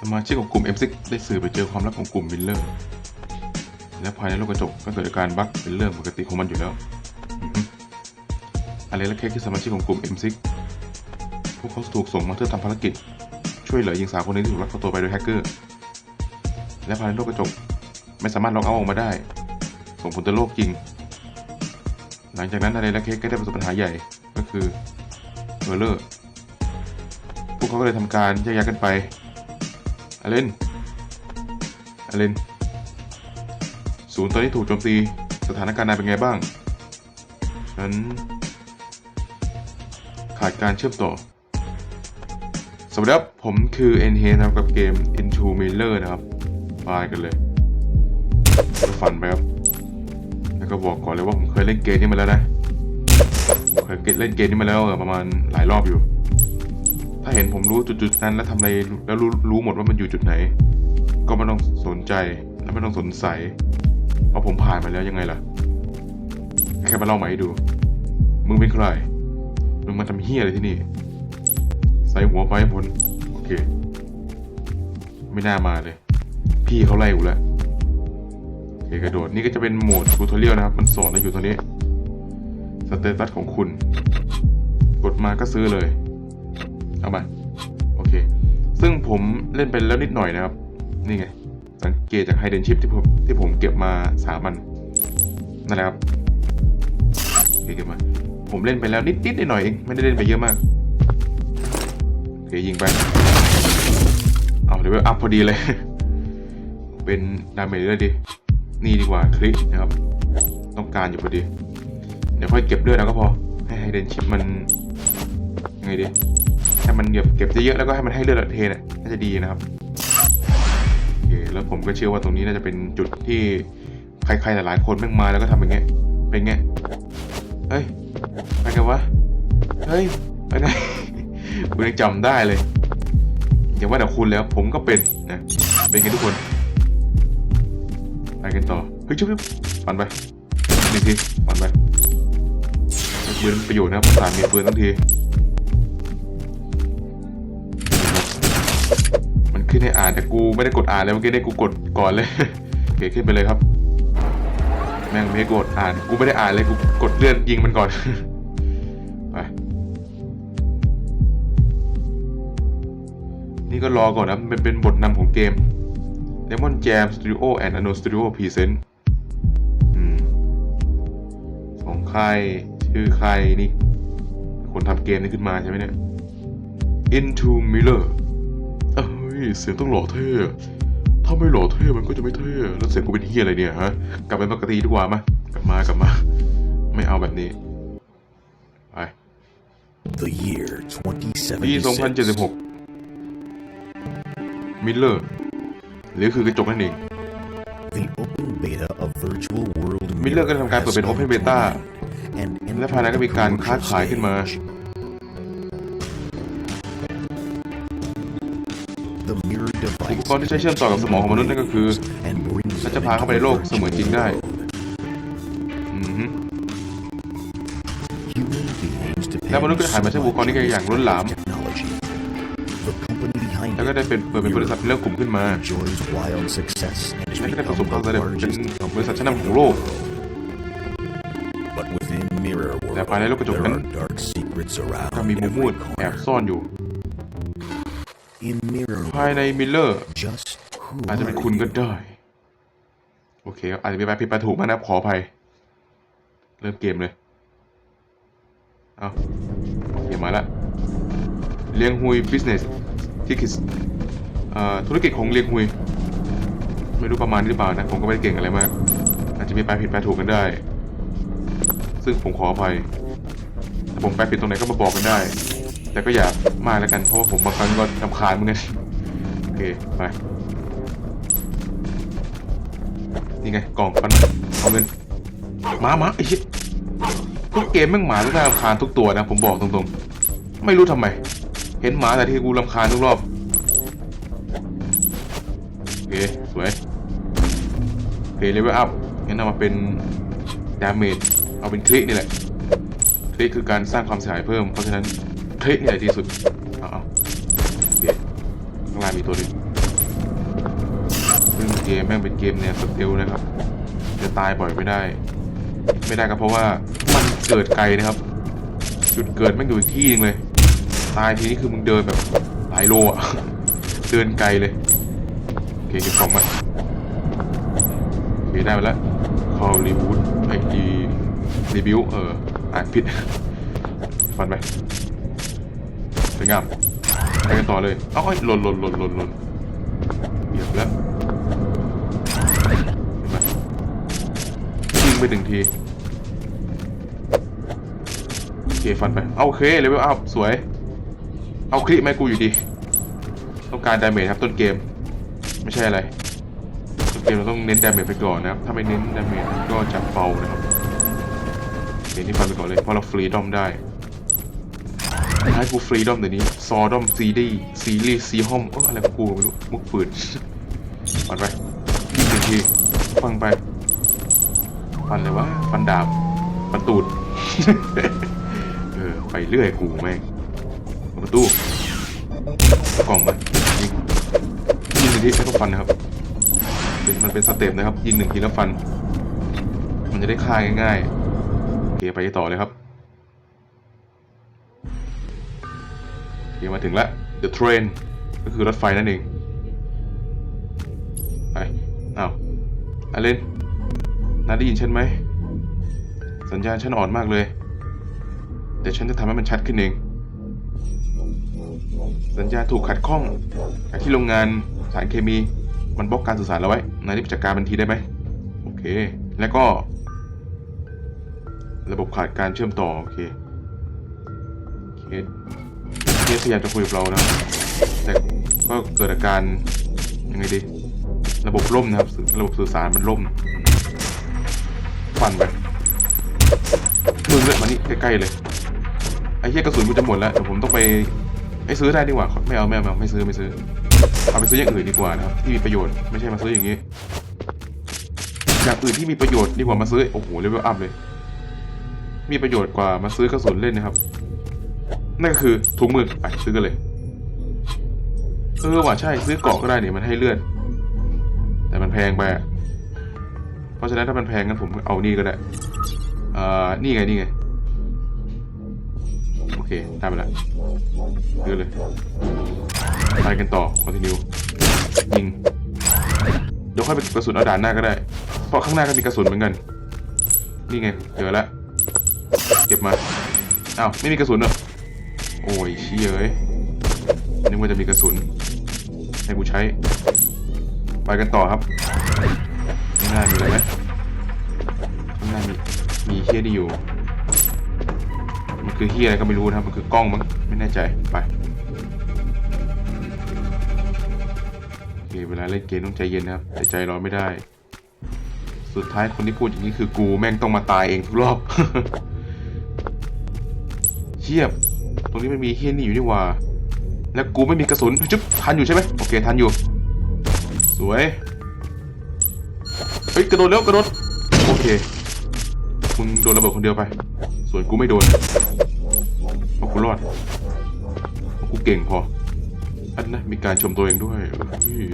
สมาชิกของกลุ่ม M6 ได้สื่อไปเจอความลับของกลุ่มมิลเลอร์ และภายในโลกกระจกก็เกิดอาการบั๊กเป็นเรื่องปกติของมันอยู่แล้วอะไรและเค้กคือสมาชิกของกลุ่ม M6 พวกเขาถูกส่งมาเพื่อทำภารกิจ ช่วยเหลือหญิงสาวคนนึงที่ถูกลักพาตัวไปโดยแฮกเกอร์ และภายในโลกกระจกไม่สามารถล็อกเอาออกมาได้ ส่งผลต่อโลกจริง หลังจากนั้นอะไรและเค้กก็ได้ประสบปัญหาใหญ่ก็คือเออร์เลอร์พวกเขาก็เลยทำการแยกย้ายกันไป อเลนอเลนศูนย์ตอนนี้ถูกโจมตี สถานการณ์นายเป็นไงบ้างฉันขาดการเชื่อมต่อ สวัสดีครับ ผมคือ n h นะครับกับเกม Into Miller นะครับไปกันเลยก็ฟันไปครับ แล้วก็บอกก่อนเลยว่าผมเคยเล่นเกมนี้มาแล้วนะ ผมเคยเล่นเกมนี้มาแล้วประมาณหลายรอบอยู่ ถ้าเห็นผมรู้จุดๆนั้น แล้วทำอะไรแล้วรู้รู้หมดว่ามันอยู่จุดไหน ก็ไม่ต้องสนใจและไม่ต้องสงสัยเพราะผมผ่านมาแล้วยังไงล่ะ แค่มาเล่าใหม่ให้ดู มึงเป็นใคร มึงมาทำเฮี้ยอะไรที่นี่ ใส่หัวไปให้พ้นโอเค ไม่น่ามาเลย พี่เขาไล่กูแล้วโอเคกระโดดนี่ก็จะเป็นโหมดทูทอเรียลนะครับ มันสอนเราอยู่ตรงนี้สเตตัสของคุณ กดมาก็ซื้อเลย เอามาโอเค ซึ่งผมเล่นไปแล้วนิดหน่อยนะครับ นี่ไง สังเกตจากไฮเดนชิพที่ผมที่ผมเก็บมาสามันนั่นแหละครับโอเคเก็บมา ผมเล่นไปแล้วนิดนิดหน่อยเองไม่ได้เล่นไปเยอะมากโอเคยิงไปเอาเลเวลอัพพอดีเลย เป็นดาเมจเลยดินี่ดีกว่าคลิกนะครับ ต้องการอยู่พอดี เดี๋ยวค่อยเก็บเลือดแล้วก็พอ ให้ไฮเดนชิปมันยังไงดี ให้มันเก็บเก็บเยอะๆแล้วก็ให้มันให้เลือดเทเนี่ยน่าจะดีนะครับโอเคแล้วผมก็เชื่อว่าตรงนี้น่าจะเป็นจุดที่ใครๆหลายๆคนแม่งมาแล้วก็ทำอย่างเงี้ยเป็นไงเฮ้ยไปกันวะเฮ้ยไปไงผมยังจำได้เลยอย่าว่าแต่คุณแล้วผมก็เป็นนะเป็นกันทุกคนไปกันต่อเฮ้ยชุบๆฟันไปหนึ่งทีฟันไปปืนประโยชน์นะครับสารมีปืนทั้งที ขึ้นให้อ่านแต่กูไม่ได้กดอ่านเลยเมื่อกี้ได้กูกดก่อนเลยโอเคขึ้นไปเลยครับ แม่งไม่ให้กดอ่าน กูไม่ได้อ่านเลยกูกดเลื่อนยิงมันก่อนไปนี่ก็รอก่อนนะมันเป็นบทนำของเกม Lemon Jam Studio and Ano Studio Present อของใครชื่อใครนี่ คนทำเกมนี้ขึ้นมาใช่ไหมเนี่ย Into Miller ยเสียงต้องหล่อเท่ถ้าไม่หล่อเท่มันก็จะไม่เท่แล้วเสียงกูเป็นเฮียอะไรเนี่ยฮะกลับไปปกติดีกว่ามากลับมากลับมา ไม่เอาแบบนี้ไป The year ปี 2076. 2076มิลเลอร์หรือคือกระจกนั่นเอง The open beta of Virtual World มิลเลอร์ก็ทำการเปิดเป็น Open Beta and และภายในก็มีการค้าขายขึ้นมา ป device กรณ์ที่ใช้เชื่อมต่อกับสมองของมนุษย์นั่นก็คือ and brings และ them จะพาเข้าไปในโลกเสมือนจริงได้อือฮึ human beings depend และมนุษย์ก็จะหันมาใช้อุปกรณ์นี้กันอย่างล้นหลาม technology. The company behind แล้วก็ it ได้เป็นเปิดเป็นบริษัทเป็นเรื่องกลุ่มขึ้นมา enjoys wild success and has และก็ได้ประสบ become ความ the สำเร็จเป็น largest บริษัท company ชั้นนำของโลก But within Mirror แต่ภายในโลกกระจก World, นั้น there are dark secrets ก็ around มีมุมมืด every แอบ corner. ซ่อนอยู่ In Mirror ภายในมิลเลอร์ just who อาจจะเป็น are คุณก็ you? ได้ โอเคอาจจะมีแปลผิดแปลถูกมากนะครับขออภัย เริ่มเกมเลย เอาโอเคมาละเลียงฮุยบิสเนสที่คิดอ่าธุรกิจของเลียงฮุย ไม่รู้ประมาณนี้หรือเปล่านะ ผมก็ไม่ได้เก่งอะไรมาก อาจจะมีแปลผิดแปลถูกกันได้ ซึ่งผมขออภัยถ้าผมแปลผิดตรงไหนก็มาบอกกันได้ แต่ก็อย่า มากแล้วกัน เพราะว่าผมบางครั้งก็รำคาญเหมือนกันโอเคไปนี่ไงกล่องฟันเอาเงินหมาหมาไอ้ชิทุกเกมแม่งหมาทุกน่ารำคาญทุกตัวนะ ผมบอกตรงๆ ไม่รู้ทำไม เห็นหมาแต่ที่กูรำคาญทุกรอบโอเคสวยโอเคเลเวลอัพงั้นเอามาเป็นดาเมจเอาเป็นคลิกนี่แหละคลิกคือการสร้างความเสียหายเพิ่มเพราะฉะนั้น คลิกนี่แหละดีสุดเอาเอาโอเคข้างล่างมีตัวหนึงซึ่งเกมแม่งเป็นเกมแนวสเตลนะครับ จะตายบ่อยไม่ได้ ไม่ได้ก็เพราะว่ามันเกิดไกลนะครับ จุดเกิดแม่งอยู่อีกที่นึงเลย ตายทีนี้คือมึงเดินแบบหลายโลอะเดินไกลเลยโอเคเก็บของมาโอเคได้มาแล้วคอรีบูทไอดีรีบิวเอออ่านผิดฟันไป วยงามไปกันต่อเลย เอ้าเอ้หล่นหล่นหล่นหล่นหล่นเหยียบแล้วยิงไปหนึ่งทีโอเคฟันไป เอาโอเคเลเวลอัพสวย เอาคลิปแม่กูอยู่ดี ต้องการดาเมจครับต้นเกม ไม่ใช่อะไร ต้นเกมเราต้องเน้นดาเมจไปก่อนนะครับ ถ้าไม่เน้นดาเมจก็จะเบานะครับเดี๋ยวนี้ฟันไปก่อนเลย เพราะเราฟรีดอมได้ ให้กูฟรีดอมเดี๋ยวนี้ซอดอมซีดีซีรีส์ซีฮอมอะไรกูไม่รู้มุกฝืนฟันไปยิงหนึ่งทีฟังไปฟันเลยวะฟันดาบฟันตูดเออไปเรื่อยกูแม่งประตูกล่องมายิงยิงหนึ่งทีไม่ต้องฟันนะครับมันเป็นสเต็ปนะครับ ยิงหนึ่งทีแล้วฟัน มันจะได้ฆ่ายง่ายๆโอเคไปต่อเลยครับ โอเคมาถึงแล้ว The Train ก็คือรถไฟนั่นเอง ไปเอาวอเลนนาได้ยินฉันไหม สัญญาณฉันอ่อนมากเลย แต่ฉันจะทำให้มันชัดขึ้นเอง สัญญาณถูกขัดข้องจากที่โรงงานสารเคมีมันบล็อกการสื่อสารเราไว้ นายรีบจัดการมันทีได้ไหม โอเค แล้วก็ ระบบขาดการเชื่อมต่อ โอเคเคส เคสพยายามจะคุยกับเรานะ แต่ก็เกิดอาการยังไงดี ระบบล่มนะครับ ระบบสื่อสารมันล่มฟันไปมึงเลยมานี่ใกล้ๆเลย ไอ้เหี้ยกระสุนกูจะหมดแล้วเดี๋ยวผมต้องไปไอ้ซื้อได้ดีกว่าไม่เอาไม่เอาไม่เอาไม่ซื้อไม่ซื้อ เอาไปซื้ออย่างอื่นดีกว่านะครับ ที่มีประโยชน์ไม่ใช่มาซื้ออย่างนี้อย่างอื่นที่มีประโยชน์ดีกว่ามาซื้อ โอ้โหเลเวลอัพเลย มีประโยชน์กว่ามาซื้อกระสุนเล่นนะครับ นั่นก็คือถุงมือไปซื้อกันเลย เออว่ะใช่ซื้อเกาะก็ได้เนี่ยมันให้เลือดแต่มันแพงไปเพราะฉะนั้นถ้ามันแพงงั้นผมเอานี่ก็ได้อ่านี่ไงนี่ไงโอเคได้ไปแล้วเดือเลยไปกันต่อคอนติเนียยิงเดี๋ยวค่อยไปเก็บกระสุนเอาด่านหน้าก็ได้ เพราะข้างหน้าก็มีกระสุนเหมือนกัน นี่ไงเจอแล้วเก็บมาอ้าวไม่มีกระสุนเหรอ โอ้ยเชี่ยเอ้ยนึกว่าจะมีกระสุน ให้กูใช้ ไปกันต่อครับข้างหน้ามีอะไรไหมข้างหน้ามีมีเฮียนี่อยู่ มันคือเฮียอะไรก็ไม่รู้นะครับ มันคือกล้องมั้งไม่แน่ใจไปโอเคเวลาเล่นเกมต้องใจเย็นนะครับแต่ใจร้อนไม่ได้ สุดท้ายคนที่พูดอย่างนี้คือกูแม่งต้องมาตายเองทุกรอบเชียบ รงนี้มันมีเฮียนี่อยู่นี่ว่า แล้วกูไม่มีกระสุนจุ๊บทันอยู่ใช่ไหมโอเคทันอยู่ สวย เฮ้ยกระโดดแล้วกระโดดโอเคมึงโดนระเบิดคนเดียวไป ส่วนกูไม่โดนเพราะกูรอดเพราะกูเก่งพอ อันนะมีการชมตัวเองด้วยเฮ้ย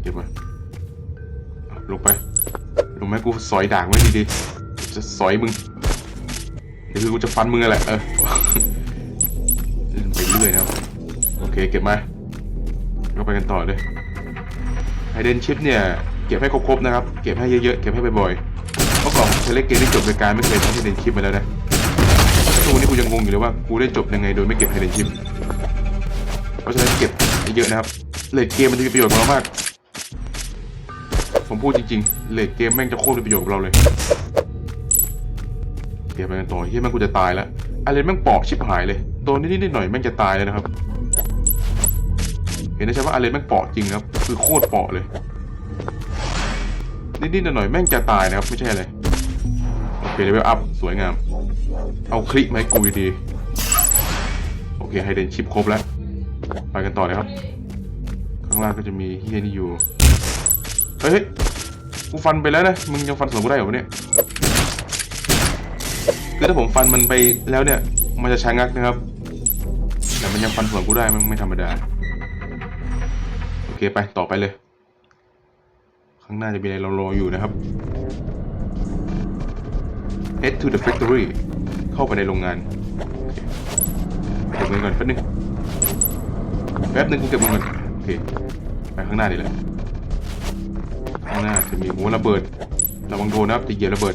เก็บมาอะลงไปลงไหมกูสอยด่างไว้ดีๆจะสอยมึงเดี๋ยวคือกูจะฟันมึงอะไรเออ เล่นไปเรื่อยนะครับ โอเคเก็บมาก็ไปกันต่อเลยไฮเดนชิปเนี่ยเก็บให้ครบๆนะครับ เก็บให้เยอะๆ เก็บให้บ่อยๆเมื่อก่อนเคยเล่นเกมที่จบรายการไม่เคยทำไฮเดนชิปมาแล้วนะทุกวันนี้กูยังงงอยู่เลยว่ากูได้จบยังไงโดยไม่เก็บไฮเดนชิปเพราะฉะนั้นเก็บเยอะนะครับเลดเกมมันจะมีประโยชน์กับเรามาก ผมพูดจริงๆเลดเกมแม่งจะโคตรมีประโยชน์กับเราเลยเก็บไปกันต่อเฮียแม่งกูจะตายแล้วอะไรแม่งปอกชิบหายเลย โดนนิดๆหน่อยๆแม่งจะตายเลยนะครับ เห็นได้ใช่ว่าอะไรแม่งเปาะจริงครับ คือโคตรเปาะเลย นิดๆหน่อยๆแม่งจะตายนะครับ ไม่ใช่อะไรโอเคเลเวลอัพสวยงาม เอาคลิกมาให้กูดีโอเคไฮเดนชิปครบแล้ว ไปกันต่อเลยครับ ข้างล่างก็จะมีเฮียนี่อยู่ เฮ้ยกูฟันไปแล้วนะ มึงยังฟันสวนกูได้เหรอเนี่ยคือถ้าผมฟันมันไปแล้วเนี่ย มันจะชะงักนะครับ แต่มันยังฟันสวกูได้มันไม่ธรรมดา โอเคไปต่อไปเลย ข้างหน้าจะมีอะไรเรารออยู่นะครับ head to the factory เข้าไปในโรงงานเก็บเงินก่อนแป๊บนึงแป๊บนึงกูเก็บเงินก่อนโอเคไปข้างหน้าดีเลยข้างหน้าจะมีหัวระเบิดระวังโดนนะครับจะเหยียบระเบิด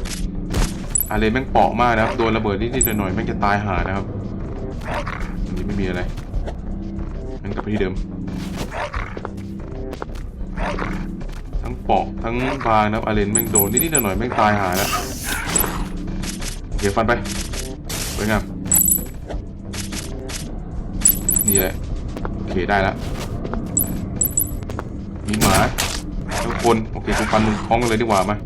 อะไรแม่งเปาะมากนะครับโดนระเบิดนิดๆหน่อยๆแม่งจะตายหานะครับ ไม่มีอะไรแม่งกลับไปที่เดิม ทั้งปาะทั้งบางนะครับอาเลนแม่งโดนนิดๆหน่อยๆแม่งตายหายแล้วโอเคฟันไปสวยงามนี่แหละโอเคได้แล้วมีหมาทั้งคนโอเคกูฟันมึงคล้องกันเลยดีกว่ามา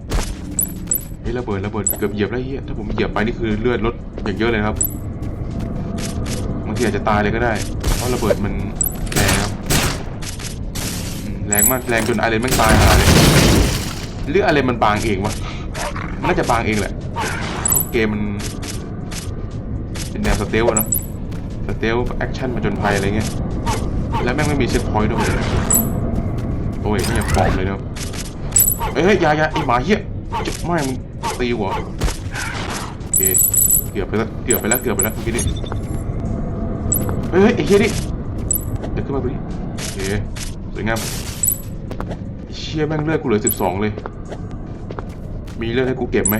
เฮ้ยระเบิดระเบิดเกือบเหยียบแล้วเฮียถ้าผมเหยียบไปนี่คือเลือดลดอย่างเยอะเลยครับ ทีอาจจะตายเลยก็ได้ เพราะระเบิดมันแรงครับแรงมากแรงจนอะไรแม่ตายหาเลยหรืออะไรมันบางเองวะมันน่าจะบางเองแหละเกมมันเป็นแนวสเตลอะเนาะสเตลแอคชั่นมาจนภัยอะไรเงี้ยแล้วแม่งไม่มีเช็คพอยต์ด้วยโอ้ยนี่อยังปอมเลยเนาะเฮ้ยยายาไอหมาเหี้ยจะไม่มึงตีหัวโอเคเกือบไปแล้วเกือบไปแล้วเกือบไปแล้วเมื่อกี้นี่ เฮ้ยไอ้เหี้ยนี่เดี๋ยวขึ้นมาดูดิโอเคสวยงามเชี่ยแม่งเลือดกูเหลือสิบสองเลย มีเลือดให้กูเก็บไหม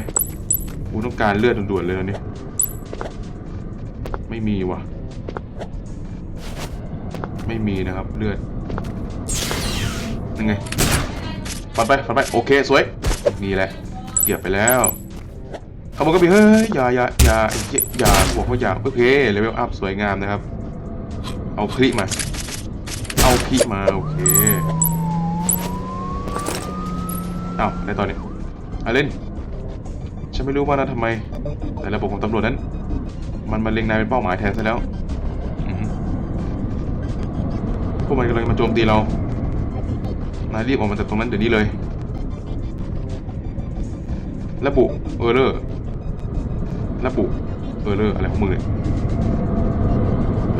กูต้องการเลือดด่วนๆเลยตอนนี้ไม่มีว่ะ ไม่มีนะครับเลือดยังไงฟันไปฟันไปโอเคสวยนี่แหละเก็บไปแล้วเขาบอกก็มีเฮ้ยอย่าอย่าอย่าไอ้เหี้ยอย่าบอกว่าอย่าโอเคเลเวลอัพสวยงามนะครับ เอาคลิมา เอาพีมาโอเคอ้าวในตอนนี้อาเล่น ฉันไม่รู้ว่านะทำไม แต่ระบบของตำรวจนั้น มันมาเล็งนายเป็นเป้าหมายแทนซะแล้วพวกมันกำลังมาโจมตีเรา นายรีบออกมาจากตรงนั้นเดี๋ยวนี้เลย ระบุเออร์เลอร์ระบุเออร์เลอร์อะไรของมึงเนี่ย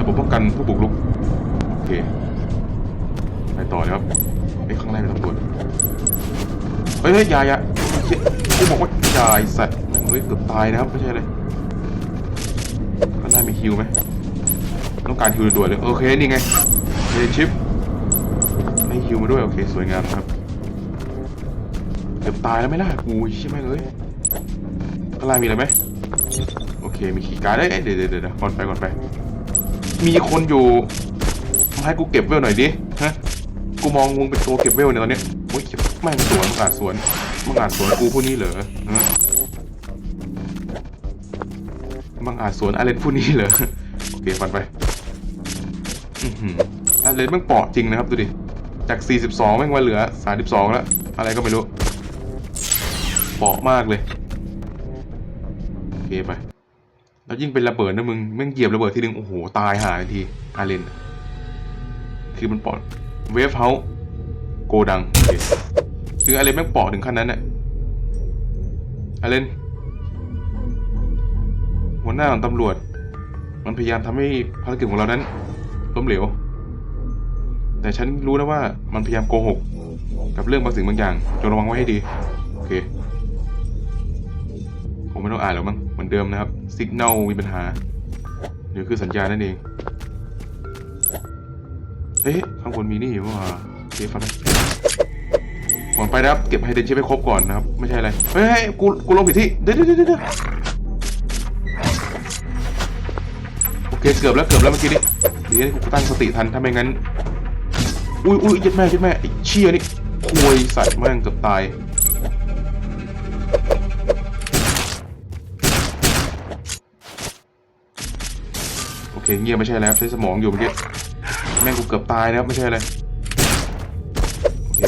ระบบป้องกันผู้บุกรุกโอเคไปต่อเลยครับไอ้ข้างในเป็นตำรวจเฮ้ยเฮ้ยยายาเฮ้ยกูบอกว่ายาไอ้สัตว์แม่งเฮ้ยเกือบตายนะครับไม่ใช่เลยข้างในมีฮิวไหมต้องการฮิวด่วนเลยโอเคนี่ไงเรนชิปได้ฮิวมาด้วยโอเคสวยงามครับเกือบตายแล้วไม่ล่ะกูใช่ไหมเลยข้างล่างมีอะไรไหมโอเคมีขีย์การ์ดเอ้ยเดี๋ยวเดี๋ยวเดี๋ยวก่อนไปก่อนไป มีคนอยู่มาให้กูเก็บเวลหน่อยดิฮะกูมองมึงเป็นตัวเก็บเวลเนี่ยตอนเนี้ยโอ้ยแม่งสวนมึงอาจสวนมึงอาจสวนกูผู้นี้เหรอฮะมึงอาจสวนอาเลนผู้นี้เหรอโอเคฟันไปอาเลนม่งเปาะจริงนะครับดูดิจาก 42แม่งมาเหลือ 32 แล้ว อะไรก็ไม่รู้เปาะมากเลย โอเคไป แล้วยิ่งเป็นระเบิดนะมึงแม่งเหยียบระเบิดทีนึง โอ้โห ตายหาทันทีอาเลนคือมันปอดเวฟเฮาโกดังโอเคคืออาเลนแม่งปอดถึงขั้นนั้นน่ะอาเลนหัวหน้าของตำรวจ มันพยายามทำให้ภารกิจของเรานั้นล้มเหลว แต่ฉันรู้นะว่ามันพยายามโกหก กับเรื่องบางสิ่งบางอย่างจงระวังไว้ให้ดี โอเค ผมไม่ต้องอ่านหรอกมั้งเหมือนเดิมนะครับสัญญาณมีปัญหาหรือคือสัญญาณนั่นเองเฮ้ยข้างบนมีนี่อยู่ว่าโอเคฟันก่อนไปนะครับเก็บไฮเดนเชิปให้ครบก่อนนะครับ ไม่ใช่อะไรเฮ้ยเฮ้ยกูกูลงผิดที่เดี๋ยวเดี๋ยวเดี๋ยวโอเคเกือบแล้วเกือบแล้วเมื่อกี้นี้เดี๋ยวกูตั้งสติทันถ้าไม่งั้นอุ้ยอุ้ยยัดแม่ยัดแม่ไอ้เชี่ยนี่ควยสัตว์แม่งเกือบตาย เคเงียบไม่ใช่แล้วใช้สมองอยู่เมื่อกี้แม่งกูเกือบตายนะครับไม่ใช่อะไรโอเค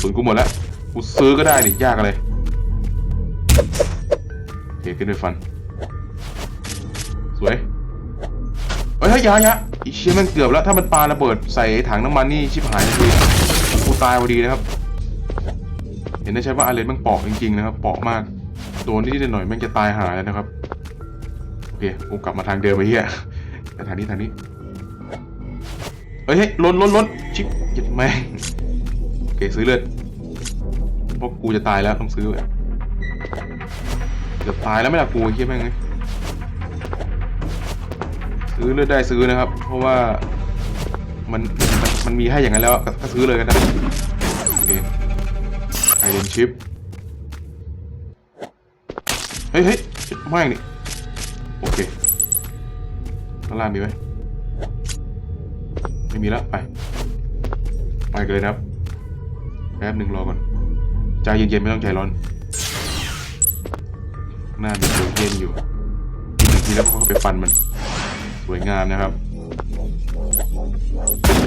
ศูนกูหมดแล้วกูซื้อก็ได้นี่ยากอะไรโอเคขึ้นด้วยฟัน สวยเฮ้ยเฮ้ยยาอยอีเชี่ยแม่งเกือบแล้วถ้ามันปาระเบิดใส่ถังน้ำมันนี่ชิบหายเลยกูตายพอดีนะครับ เห็นได้ใช่ว่าอาเลนแม่งเปาะจริงๆนะครับเปาะมากโดนนิดหน่อยแม่งจะตายหายแล้วนะครับ เคกูกลับมาทางเดิมไปเฮียแต่ทางนี้ทางนี้เฮ้ยล้นล้นล้นชิบหยิบแม่งโอเคซื้อเลือดเพราะกูจะตายแล้วต้องซื้อเกือบตายแล้วไม่ล่ะกูเฮียแม่งเลยซื้อเลือดได้ซื้อนะครับ เพราะว่ามันมันมันมีให้อย่างนั้นแล้วก็ซื้อเลยก็ได้โอเคไอเดนชิปเฮ้ยเฮ้ยไม่งนี่ โอเคข้างล่างมีไหมไม่มีแล้วไป ไปกันเลยนะครับ แป๊บหนึ่งรอก่อนใจเย็นๆไม่ต้องใจร้อน หน้ามีตัวเย็นอยู่อีกหนึ่งทีแล้วก็เขาไปฟันมัน สวยงามนะครับ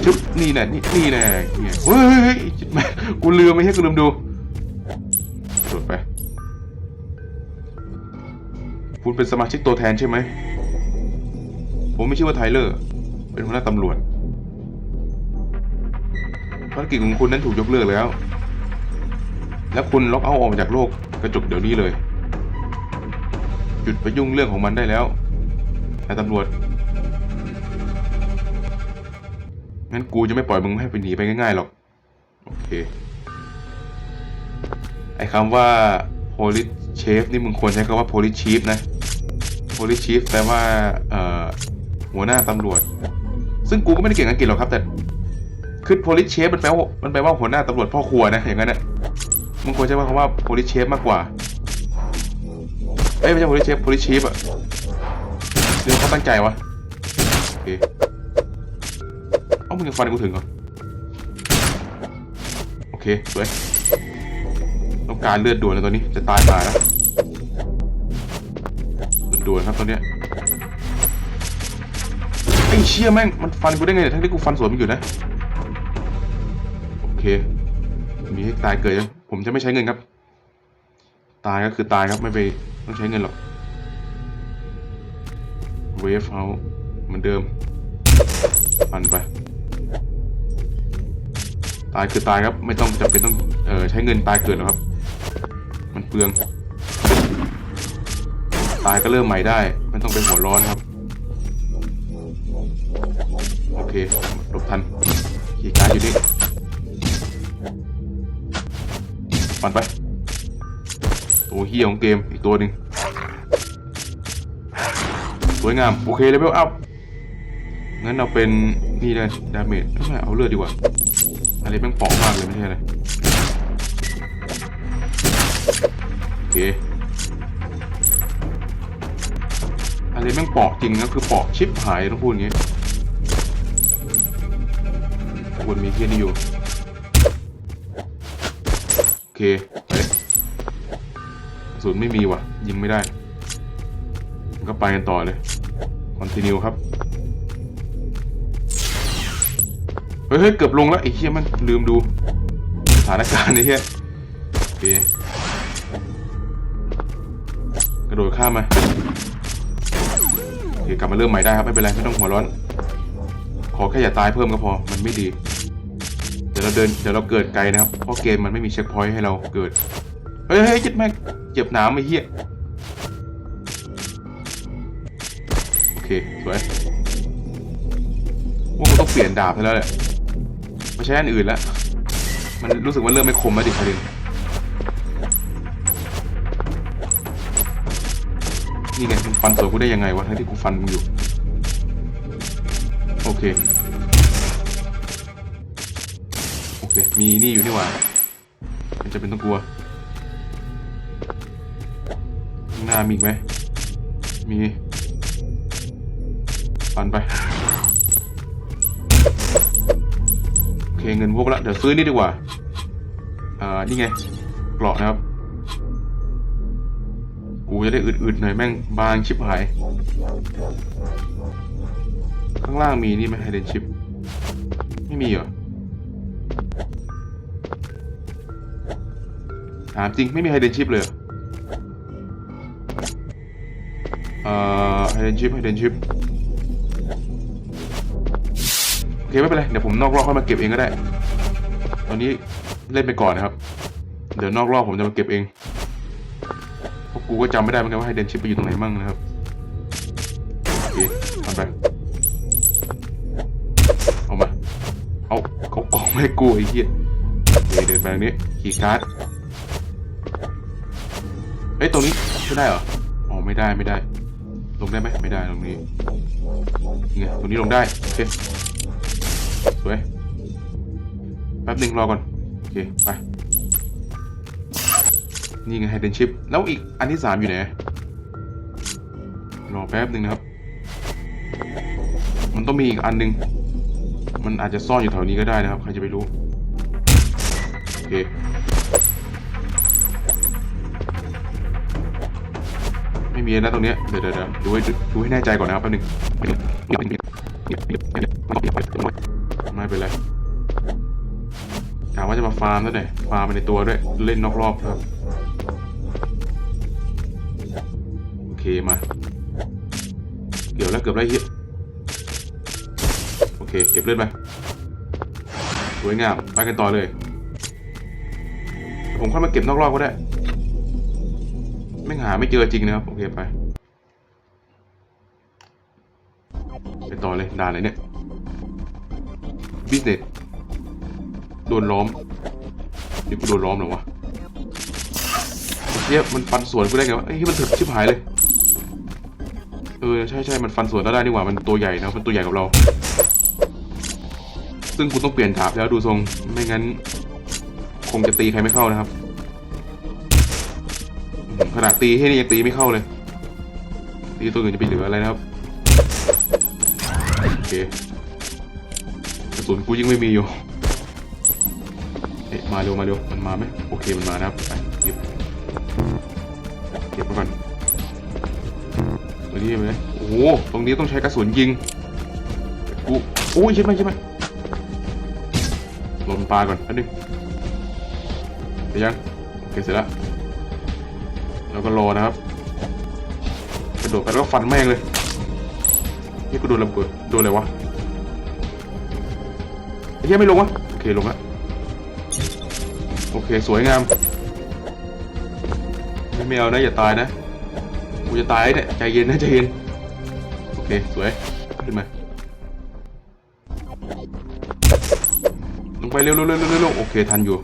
ชึบนี่แน่นี่นี่แน่เฮ้ยเฮ้ยเฮ้ยชิบแม่งกูลืมไม่ใช่กูลืมดู คุณเป็นสมาชิกตัวแทนใช่ไหม ผมไม่ชื่อว่าไทเลอร์ เป็นหัวหน้าตำรวจ ภารกิจของคุณนั้นถูกยกเลิกแล้ว และคุณล็อกเอาออกจากโลกกระจกเดี๋ยวนี้เลย หยุดไปยุ่งเรื่องของมันได้แล้วนายตำรวจ งั้นกูจะไม่ปล่อยมึงให้ไปหนีไปง่ายๆหรอก โอเค ไอ้คำว่า police chief นี่มึงควรใช้คำว่า police chief นะ police chief แปลว่าเอ่อหัวหน้าตำรวจ ซึ่งกูก็ไม่ได้เก่งอังกฤษหรอกครับ แต่คือ police chief มันแปลว่ามันแปลว่าหัวหน้าตำรวจพ่อครัวนะอย่างนั้นนะมึงควรใช้คำว่า police chief มากกว่าเอ้ยไม่ใช่ police chief police chief อะเดี๋ยวเขาตั้งใจวะโอเคเอ้ามึงยังฟันกูถึงเหรอโอเคสวยต้องการเลือดด่วนเลยตอนนี้จะตายป่าแล้ว ด่วนครับตอนเนี้ยไอ้เชี่ยแม่งมันฟันกูได้ไงเนี่ยทั้งที่กูฟันสวนมันอยู่นะโอเค มีให้ตายเกิดยังผมจะไม่ใช้เงินครับ ตายก็คือตายครับไม่ไปต้องใช้เงินหรอกเวฟเฮาเหมือนเดิมฟันไปตายคือตายครับไม่ต้องจำเป็นต้องเออใช้เงินตายเกิดหรอกครับ มันเปลือง ตายก็เริ่มใหม่ได้ไม่ต้องเป็นหัวร้อนครับ โอเคหลบทันขี่การดอยู่นี่ฟันไปตัวเฮียของเกมอีกตัวหนึ่งสวยงาม โอเคเลเวลอัพงั้นเอาเป็นนี่ได้ดาเมจไม่ใช่เอาเลือดดีกว่าอะไรแม่งปอกมากเลยไม่ใช่อะไรโอเค อะไรแม่งปอกจริงก็คือปอกชิปหายต้องพูดอย่างงี้ควรมีเทียนี่อยู่ โอเคไปกระสุนไม่มีว่ะ ยิงไม่ได้มันก็ไปกันต่อเลย คอนติเนียครับ เฮ้ยเฮ้ยเกือบลงแล้วไอ้เหี้ยมันลืมดูสถานการณ์ไอ้เหี้ยโอเคกระโดดข้ามมา เคกลับมาเริ่มใหม่ได้ครับไม่เป็นไรไม่ต้องหัวร้อน ขอแค่อย่าตายเพิ่มก็พอมันไม่ดี เดี๋ยวเราเดินเดี๋ยวเราเกิดไกลนะครับเพราะเกมมันไม่มีเช็คพอยต์ให้เราเกิดเฮ้ยเฮ้ยจิดแม่เจ็บหนามไอ้เหี้ยโอเคสวยว่ากูต้องเปลี่ยนดาบไปแล้วแหละไม่ใช่อันอื่นแล้วมันรู้สึกว่าเริ่มไม่คมแล้วดิคาริน นี่ไงมันฟันสวนกูได้ยังไงวะทั้งที่กูฟันมึงอยู่ โอเค โอเค มีนี่อยู่นี่หว่ามันจะเป็นต้องกลัวข้างหน้ามีอีกไหม มี ฟันไป โอเคเงินพวกละ เดี๋ยวซื้อนี่ดีกว่า อ่า นี่ไงเกราะนะครับ กูจะได้อึดๆหน่อยแม่งบางชิบหาย ข้างล่างมีนี่ไหมไฮเดนชิป ไม่มีเหรอ ถามจริงไม่มีไฮเดนชิปเลยเอเอ่อไฮเดนชิปไฮเดนชิปโอเคไม่เป็นไร เดี๋ยวผมนอกรอบค่อยมาเก็บเองก็ได้ ตอนนี้เล่นไปก่อนนะครับ เดี๋ยวนอกรอบผมจะมาเก็บเอง ราะกูก็จำไม่ได้เหมือนกันว่าไฮเดนชิปไปอยู่ตรงไหนมั่งนะครับโอเคทำไปเอามาเอาเขากล่องมาให้กูไอ้เหี้ยโอเคเดินไปทางนี้ขี่การ์ดเอ้ยตรงนี้ใช่ได้เหรออ๋อไม่ได้ไม่ได้ ลงได้ไหมไม่ได้ตรงนี้ไงตรงนี้ลงได้โอเคสวยแป๊บหนึ่งรอก่อนโอเคไป นี่ไงไฮเดนชิป แล้วอีกอันที่สามอยู่ไหน รอแป๊บหนึ่งนะครับ มันต้องมีอีกอันหนึ่งมันอาจจะซ่อนอยู่แถวนี้ก็ได้นะครับ ใครจะไปรู้ โอเคไม่มีนะตรงเนี้ยเดี๋ยวเดี๋ยวดูให้ดูให้แน่ใจก่อนนะครับแป๊บนึงไม่เป็นไรกะว่าจะมาฟาร์มแล้วหน่อยฟาร์มไปในตัวด้วย เล่นนอกรอบครับ มา เกี่ยวแล้วเกือบได้เหี้ยโอเค เก็บเลือดไปสวยงาม ไปกันต่อเลย ผมค่อยมาเก็บนอกรอบก็ได้ ไม่หาไม่เจอจริงนะครับ โอเคไป ไปต่อเลยด่านอะไรเนี่ยบิสเนสโดนล้อมนี่กูโดนล้อมหรอวะเฮียมันฟันสวนกูได้ไงวะไอ้ที่มันถึกชิบหายเลย ออใช่ใช่มันฟันสวนแล้วได้นี่หว่ามันตัวใหญ่นะมันตัวใหญ่กับเรา ซึ่งกูต้องเปลี่ยนถาบแล้วดูทรงไม่งั้น คงจะตีใครไม่เข้านะครับขนาดตีให้นี่ยังตีไม่เข้าเลย ตีตัวอื่นจะไปเหลืออะไรนะครับโอเคกระสุนกูยังไม่มีอยู่เอ๊ะมาเร็วมาเร็วมันมาไหมโอเคมันมานะครับไปเก็บ นี้ไหมโอ้โหตรงนี้ต้องใช้กระสุนยิงกูโอ้ยใช่ไหมใช่ไหมลมปลาก่อนอันนึงเสร็จยังโอเคเสร็จแล้วแล้วก็รอนะครับกระโดดไปแล้วก็ฟันแม่งเลยนี่กูโดนระเบิดโดนอะไรวะไอ้เหี้ยไม่ลงวะโอเคลงแล้วโอเคสวยงามไม่ไม่เอานะอย่าตายนะ กูจะตายเนี่ยใจเย็นนะใจเย็นโอเคสวยขึ้นมาลงไปเร็วเร็วเร็วเร็วโอเคทันอยู่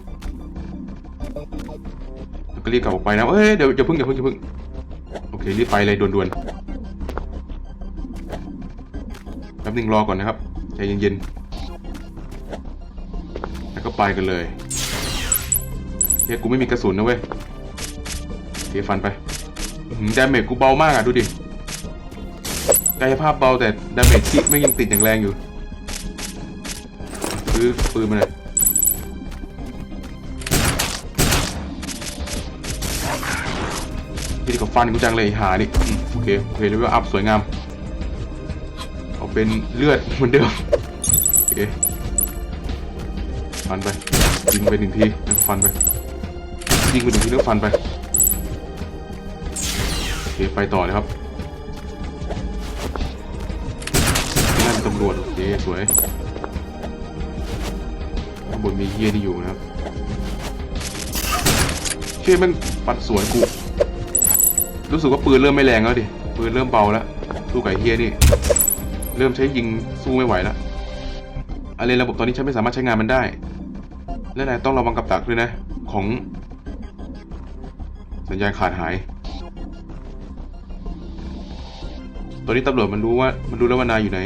แล้วก็รีบกลับออกไปนะเอ้ยเดี๋ยวอย่าพิ่งอย่าพิ่งอย่าพิ่งโอเครีบไปเลยด่วนๆแป๊บนึงรอก่อนนะครับใจเย็นๆแล้วก็ไปกันเลยเฮียกูไม่มีกระสุนนะเว้ยโอเคฟันไป ดาเมจกูเบามากอะดูดิกายภาพเบาแต่ดาเมจที่ไม่ยังติดอย่างแรงอยู่ซื้อปืนมาเลยพี่กับฟันกูจังเลยหานี่โอเคโอเคเลเวลอัพสวยงาม เอาเป็นเลือดเหมือนเดิมโอเคฟันไปยิงไปหนึ่งทีแล้วก็ฟันไปยิงไปหนึ่งทีแล้วก็ฟันไป คไปต่อเลยครับนั่นตำรวจโอเคสวยข้างบนมีเฮียที่อยู่นะครับเชี่ยมันปัดสวนกูรู้สึกว่าปืนเริ่มไม่แรงแล้วดิปืนเริ่มเบาแล้วสู้ไก่เฮียนี่เริ่มใช้ยิงสู้ไม่ไหวแล้วอะไรระบบตอนนี้ฉันไม่สามารถใช้งานมันได้ และนายต้องระวังกับดักด้วยนะ ของ สัญญาณขาดหาย ตอนนี้ตำรวจมันรู้ว่า มันรู้แล้วว่านายอยู่ไหน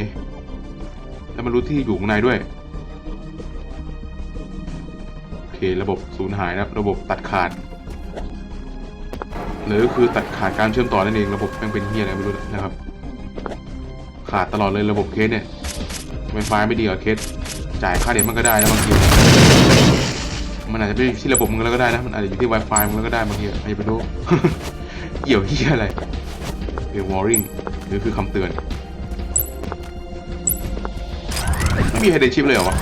แล้วมันรู้ที่อยู่ของนายด้วย โอเค ระบบสูญหายนะระบบตัดขาด หรือคือตัดขาดการเชื่อมต่อนั่นเอง ระบบแม่งเป็นเฮียอะไรไม่รู้นะครับ ขาดตลอดเลยระบบเคสเนี่ยไวไฟไม่ดีกว่าเคส จ่ายค่าเน็ตมันก็ได้นะบางที มันอาจจะไม่ที่ระบบมึงแล้วก็ได้นะ มันอาจจะอยู่ที่ Wi-Fi มึงแล้วก็ได้บางทีใครจะไปรู้ เกี่ยวเฮียอะไรเกี่ยว warning อคือคำเตือน ไม่มีไฮเดนชิปเลยเหรอวะ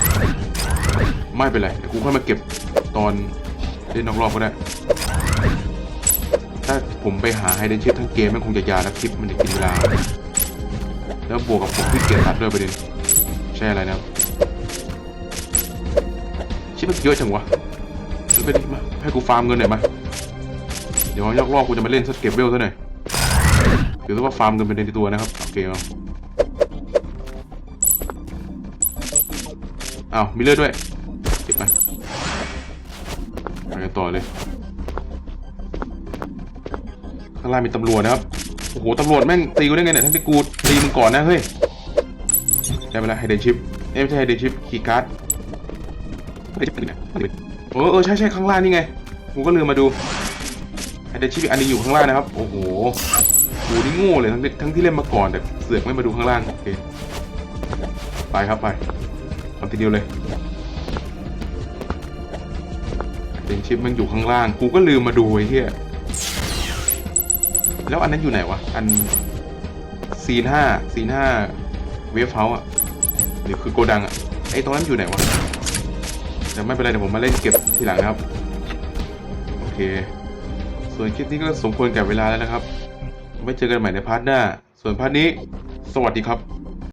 ไม่เป็นไรเดี๋ยวกูค่อยมาเก็บตอนเล่นนอกรอบก็ได้ ถ้าผมไปหาไฮเดนชิปทั้งเกมมันคงจะยาวนะคลิปมันจะกินเวลา แล้วบวกกับผมที่เกียจตัดด้วยประเด็นใช่อะไรนะชิปมันเยอะจังวะมันเป็นมาให้กูฟาร์มเงินหน่อยมาเดี๋ยวยอกลอกกูจะมาเล่นสเก็บเวลซะหน่อย ถือว่าฟาร์มเงินเป็นในตัวนะครับโอเคเอาอ้าวมีเลือดด้วยเก็บมาไปกันต่อเลยข้างล่างมีตำรวจนะครับโอ้โหตำรวจแม่งตีกูได้ไงเนี่ยทั้งที่กูตีมึงก่อนนะเฮ้ยได้เวลาไฮเดนชิปเอ้ไม่ใช่ไฮเดนชิปคีย์การ์ดไฮเดนชิปเป็นไงเออเออใช่ใช่ข้างล่างนี่ไงกูก็ลืมมาดูไฮเดนชิปอีกอันนึงอยู่ข้างล่างนะครับ โอ้โห กูนี่โง่เลยทั้งที่ทั้งที่เล่นมาก่อนแต่เสือกไม่มาดูข้างล่างโอเคไปครับไปคอนติเนียเลยไฮเดนชิปมันอยู่ข้างล่าง กูก็ลืมมาดูไอ้เหี้ยแล้วอันนั้นอยู่ไหนวะ อันซีนห้าซีนห้าเวฟเฮาส์อะหรือคือโกดังอะไอ้ตรงนั้นอยู่ไหนวะแต่ไม่เป็นไรเดี๋ยวผมมาเล่นเก็บทีหลังนะครับ โอเค ส่วนคลิปนี้ก็สมควรแก่เวลาแล้วนะครับ ไว้เจอกันใหม่ในพาร์ทหน้า ส่วนพาร์ทนี้ สวัสดีครับ